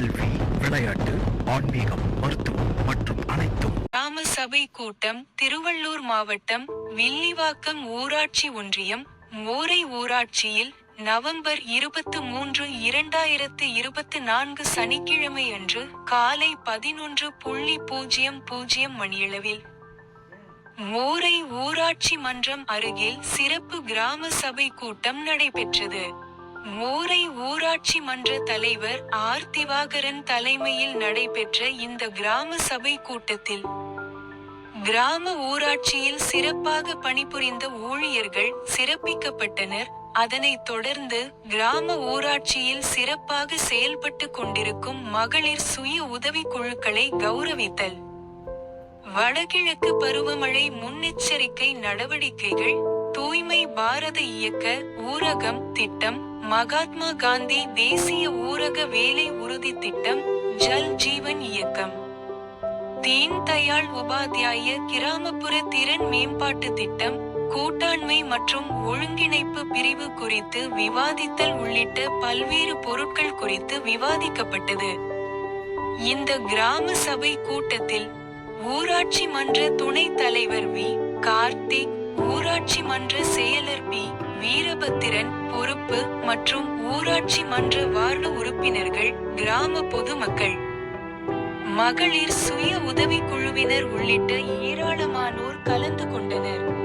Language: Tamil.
கல்வி விளையாட்டு ஆன்மீகம் மருத்துவம் மற்றும் அனைத்தும். கிராம சபை கூட்டம் திருவள்ளூர் மாவட்டம் வில்லிவாக்கம் ஊராட்சி ஒன்றியம் மோரை ஊராட்சியில் நவம்பர் இருபத்து மூன்று இரண்டாயிரத்து இருபத்து நான்கு சனிக்கிழமை அன்று காலை பதினொன்று புள்ளி பூஜ்ஜியம் பூஜ்ஜியம் மணியளவில். மோரை ஊராட்சி மன்றம் அருகில் சிறப்பு கிராம சபை கூட்டம் நடைபெற்றது. மோரை ஊராட்சி மன்ற தலைவர் ஆர். திவாகரன் தலைமையில் நடைபெற்ற இந்த கிராம சபை கூட்டத்தில் கிராம ஊராட்சியில் சிறப்பாக பணிபுரிந்த ஊழியர்கள் சிறப்பிக்கப்பட்டனர். அதனைத் தொடர்ந்து கிராம ஊராட்சியில் சிறப்பாக செயல்பட்டு கொண்டிருக்கும் மகளிர் சுய உதவிக் குழுக்களை கௌரவித்தல். வடகிழக்கு பருவமழை முன்னெச்சரிக்கை நடவடிக்கைகள் தூய்மை பாரத இயக்க ஊரகம் திட்டம் மகாத்மா காந்தி தேசிய ஊரக வேலை உறுதி திட்டம் ஜல் ஜீவன் இயக்கம். தீன் தயாள் உபாத்யாய கிராமப்புற திறன் மேம்பாட்டு திட்டம் கூட்டாண்மை மற்றும் ஒழுங்கிணைப்பு பிரிவு குறித்து விவாதித்தல் உள்ளிட்ட பல்வேறு பொருட்கள் குறித்து விவாதிக்கப்பட்டது. இந்த கிராம சபை கூட்டத்தில் ஊராட்சி மன்ற துணைத் தலைவர் வி. கார்த்திக் ஊராட்சி மன்ற செயலர் பி. வீரபத்திரன் பொறுப்பு மற்றும் ஊராட்சி மன்ற வார்டு உறுப்பினர்கள் கிராம பொதுமக்கள். மகளிர் சுய உதவிக் குழுவினர் உள்ளிட்ட ஏராளமானோர் கலந்து கொண்டனர்.